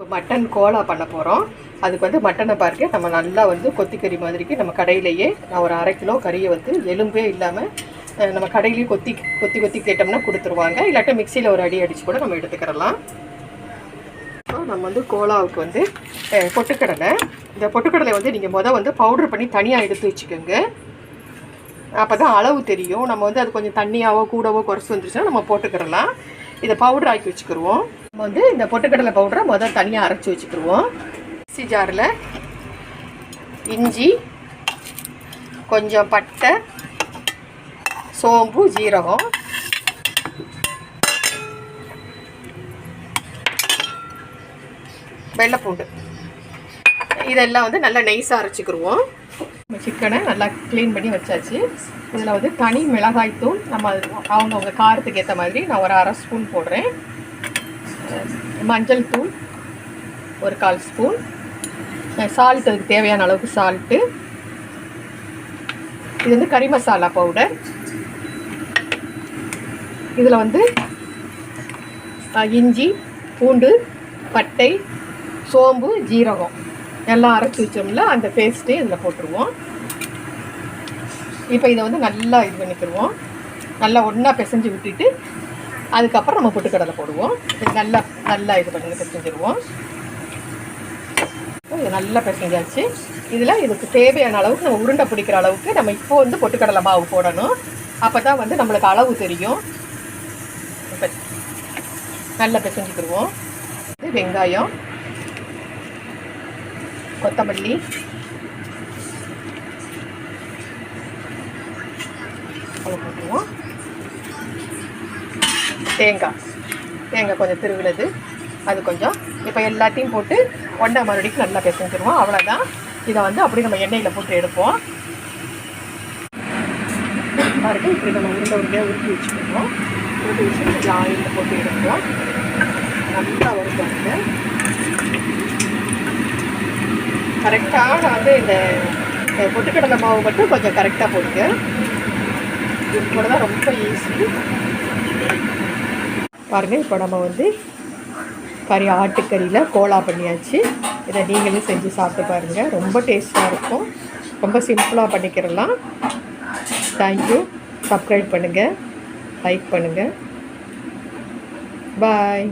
Mutton Cola பண்ண போகிறோம் அதுக்கு வந்து மட்டனை பாருங்க நம்ம நல்லா வந்து கொத்திக்கறி மாதிரிக்கு நம்ம கடையிலேயே நான் ஒரு அரை கிலோ கறியை வந்து எலும்பே இல்லாமல் நம்ம கடையிலேயே கொத்தி கொத்தி கொத்தி கேட்டோம்னா கொடுத்துருவாங்க. இல்லாட்டா மிக்சியில் ஒரு அடி அடித்து கூட நம்ம எடுத்துக்கிறலாம். நம்ம வந்து கோலாவுக்கு வந்து பொட்டுக்கடலை. இந்த பொட்டுக்கடலை வந்து நீங்கள் மொதல் வந்து பவுடர் பண்ணி தனியாக எடுத்து வச்சுக்கோங்க. அப்போ தான் அளவு தெரியும். நம்ம வந்து அது கொஞ்சம் தண்ணியாவோ கூடவோ குறைச்சி வந்துருச்சுன்னா நம்ம போட்டுக்கிறலாம் இதை பவுடர் ஆக்கி வச்சுக்கிடுவோம் நம்ம வந்து இந்த பொட்டுக்கடலை பவுடரை முதல் தனியாக அரைச்சி வச்சுக்கிருவோம். மிக்ஸி ஜாரில் இஞ்சி கொஞ்சம் பட்டை சோம்பு ஜீரகம். வெள்ளைப்பூண்டு. இதெல்லாம் வந்து நல்லா நைஸாக அரைச்சிக்கிருவோம். சிக்கனை நல்லா க்ளீன் பண்ணி வச்சாச்சு. இதில் வந்து தனி மிளகாய்த்தூள் நம்ம அவங்கவுங்க காரத்துக்கு ஏற்ற மாதிரி நான் ஒரு அரை ஸ்பூன் போடுறேன். மஞ்சள் தூள் ஒரு கால் ஸ்பூன் சால்ட் அதுக்கு தேவையான அளவுக்கு சால்ட்டு இது வந்து கறி மசாலா பவுடர் இதில் வந்து இஞ்சி பூண்டு பட்டை சோம்பு ஜீரகம். நல்லா அரைச்சி வச்சோம்ல அந்த பேஸ்ட்டே இதில் போட்டுருவோம். இப்போ இதை வந்து நல்லா இது பண்ணிக்கிடுவோம் நல்லா ஒன்றா பிசைஞ்சு விட்டுட்டு அதுக்கப்புறம் நம்ம பொட்டுக்கடலை போடுவோம். இது நல்லா நல்லா இது பண்ணி பிசைஞ்சிடுவோம் இது நல்லா பிசைஞ்சாச்சு. இதில் இதுக்கு தேவையான அளவுக்கு நம்ம உருண்டை பிடிக்கிற அளவுக்கு நம்ம இப்போ வந்து பொட்டுக்கடலை மாவு போடணும். அப்போ தான் வந்து நம்மளுக்கு அளவு தெரியும். இப்போ நல்லா பிசைஞ்சுக்கிடுவோம் வெங்காயம். கொத்தமல்லி. போட்டுருவோம் தேங்காய். தேங்காய் கொஞ்சம் திருவிழது அது கொஞ்சம் இப்போ எல்லாத்தையும் போட்டு ஒன்றா மறுபடியும் நல்லா பிசைஞ்சிருவோம். அவ்வளோதான் இதை வந்து அப்படி நம்ம எண்ணெயில் போட்டு எடுப்போம். பாருங்கள் இப்படி நம்ம உருண்டை உருண்டையாக உருட்டி வச்சுக்கணும். உருட்டி வச்சு கொஞ்சம் ஆயிலில் போட்டு எடுப்போம். நல்லா வரும் கரெக்டாக வந்து இந்த பொட்டுக்கடலை மாவு மட்டும் கொஞ்சம் கரெக்டாக போடுங்க. இது கூட தான் ரொம்ப ஈஸி பாருங்கள் இப்போ நம்ம வந்து கறி ஆட்டுக்கறியில் கோலா பண்ணியாச்சு. இதை நீங்களும் செஞ்சு சாப்பிட்டு பாருங்கள் ரொம்ப டேஸ்ட்டாக இருக்கும். ரொம்ப சிம்பிளாக பண்ணிக்கிறலாம் தேங்க்யூ சப்ஸ்கிரைப் பண்ணுங்கள் லைக் பண்ணுங்கள் பாய்